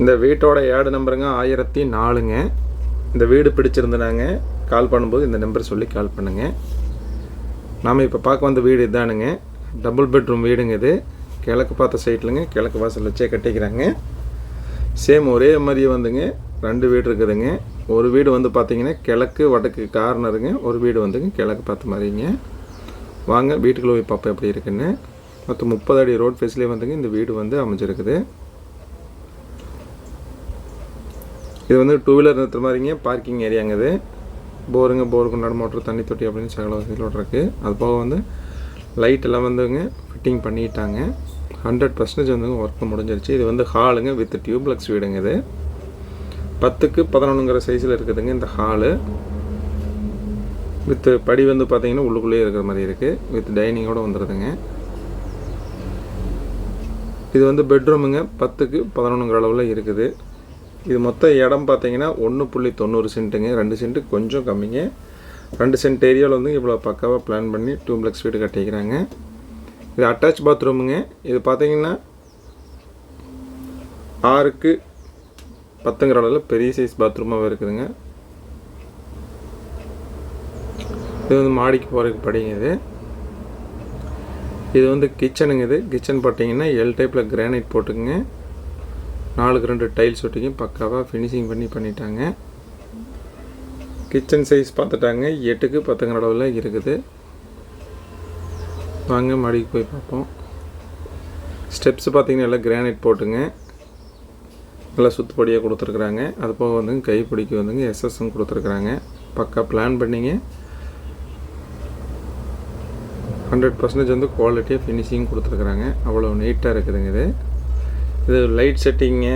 இந்த வீட்டோட ஏடு நம்பருங்க ஆயிரத்தி நாலுங்க. இந்த வீடு பிடிச்சிருந்தனாங்க. கால் பண்ணும்போது இந்த நம்பர் சொல்லி கால் பண்ணுங்க. நாம் இப்போ பார்க்க வந்த வீடு இதானுங்க. டபுள் பெட்ரூம் வீடுங்க இது. கிழக்கு பார்த்த சைட்லுங்க கிழக்கு வாசல் வச்சே கட்டிக்கிறாங்க. சேம் ஒரே மாதிரியே வந்துங்க. ரெண்டு வீடு இருக்குதுங்க. ஒரு வீடு வந்து பார்த்தீங்கன்னா கிழக்கு வடக்கு கார்னருங்க. ஒரு வீடு வந்துங்க கிழக்கு பார்த்த மாதிரிங்க. வாங்க வீட்டுக்குள்ளே போய் பார்ப்போம் எப்படி இருக்குன்னு. மொத்தம் முப்பது அடி ரோட் ஃபேஸ்லேயே வந்துங்க இந்த வீடு வந்து அமைஞ்சிருக்குது. இது வந்து டூ வீலர் நிறுத்துற மாதிரிங்க பார்க்கிங் ஏரியாங்க இது. போருங்க போருக்கு நடு மோட்டர் தண்ணி தொட்டி அப்படின்னு சகல வசதிகளோட இருக்குது அது போக வந்து லைட் எல்லாம் வந்துங்க ஃபிட்டிங் பண்ணிட்டாங்க. ஹண்ட்ரட் பர்சன்டேஜ் வந்துங்க ஒர்க் முடிஞ்சிருச்சு. இது வந்து ஹாலுங்க வித் டியூப்லெக்ஸ் வீடுங்க இது. பத்துக்கு பதினொன்றுங்கிற சைஸில் இருக்குதுங்க இந்த ஹாலு வித் படி வந்து பார்த்தீங்கன்னா உள்ளுக்குள்ளேயே இருக்கிற மாதிரி இருக்குது வித் டைனிங்கோட வந்துடுதுங்க இது வந்து பெட்ரூமுங்க பத்துக்கு பதினொன்றுங்கிற அளவில் இருக்குது. இது மொத்த இடம் பார்த்தீங்கன்னா ஒன்று புள்ளி தொண்ணூறு சென்ட்டுங்க. ரெண்டு சென்ட்டு கொஞ்சம் கம்மிங்க. ரெண்டு சென்ட் ஏரியாவில் வந்து இவ்வளோ பக்காவாக பிளான் பண்ணி டூப்ளெக்ஸ் வீடு கட்டிக்கிறாங்க. இது அட்டாச் பாத்ரூமுங்க இது பார்த்தீங்கன்னா ஆறுக்கு பத்துங்கிற அளவில் பெரிய சைஸ் பாத்ரூமாகவே இருக்குதுங்க. இது வந்து மாடிக்கு போகிறதுக்கு படிங்க இது. இது வந்து கிச்சனுங்க இது. கிச்சன் பார்த்தீங்கன்னா எல் டைப்பில் கிரானைட் போட்டுக்குங்க. நாலுக்கு ரெண்டு டைல்ஸ் ஒட்டிக்கும் பக்காவாக ஃபினிஷிங் பண்ணி பண்ணிட்டாங்க. கிச்சன் சைஸ் பார்த்துட்டாங்க எட்டுக்கு பத்துங்கிற அளவில் இருக்குது. வாங்க மாடிக்கு போய் பார்ப்போம். ஸ்டெப்ஸ் பார்த்தீங்கன்னா எல்லாம் கிரானைட் போட்டுங்க. நல்லா சுத்துப்படியாக கொடுத்துருக்குறாங்க. அது போக வந்துங்க கைப்பிடிக்கு வந்துங்க எஸ்எஸ்எம் கொடுத்துருக்குறாங்க. பக்கா பிளான் பண்ணிங்க. ஹண்ட்ரட் பர்சன்டேஜ் வந்து குவாலிட்டியாக ஃபினிஷிங் கொடுத்துருக்குறாங்க. அவ்வளோ நீட்டாக இருக்குதுங்க இது. இது லைட் செட்டிங்கு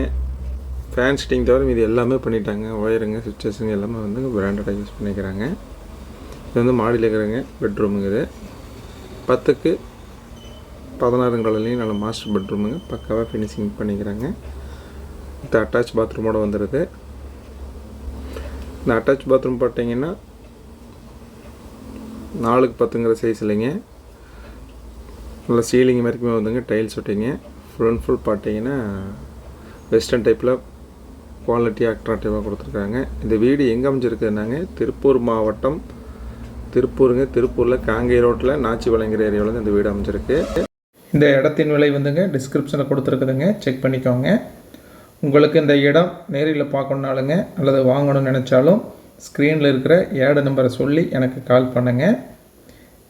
ஃபேன் செட்டிங் தவிர இது எல்லாமே பண்ணிட்டாங்க. ஒயருங்க சுவிச்சஸுங்க எல்லாமே வந்து பிராண்டடாக யூஸ் பண்ணிக்கிறாங்க. இது வந்து மாடியில் இருக்கிறாங்க பெட்ரூமுங்க இது பத்துக்கு பதினாறுங்களையும் நல்ல மாஸ்டர் பெட்ரூமுங்க பக்காவாக ஃபினிஷிங் பண்ணிக்கிறாங்க. இந்த அட்டாச் பாத்ரூமோட வந்துடுது இந்த அட்டாச் பாத்ரூம் பார்த்தீங்கன்னா நாலுக்கு பத்துங்கிற சைஸ் இல்லைங்க. நல்லா சீலிங் வரைக்குமே வந்துங்க டைல்ஸ் ஒட்டிங்க. ஃபுல் அண்ட் ஃபுல் பார்த்தீங்கன்னா வெஸ்டர்ன் டைப்பில் குவாலிட்டி அட்ராக்டிவாக கொடுத்துருக்காங்க. இந்த வீடு எங்கே அமைஞ்சிருக்குனாங்க திருப்பூர் மாவட்டம் திருப்பூருங்க திருப்பூரில் காங்கை ரோட்டில் நாச்சி வழங்குற ஏரியாவில் இந்த வீடு அமைஞ்சிருக்கு. இந்த இடத்தின் விலை வந்துங்க டிஸ்கிரிப்ஷனில் கொடுத்துருக்குதுங்க. செக் பண்ணிக்கோங்க. உங்களுக்கு இந்த இடம் நேரில் பார்க்கணுனாலுங்க அல்லது வாங்கணும்னு நினச்சாலும் ஸ்க்ரீனில் இருக்கிற ஏடு நம்பரை சொல்லி எனக்கு கால் பண்ணுங்கள்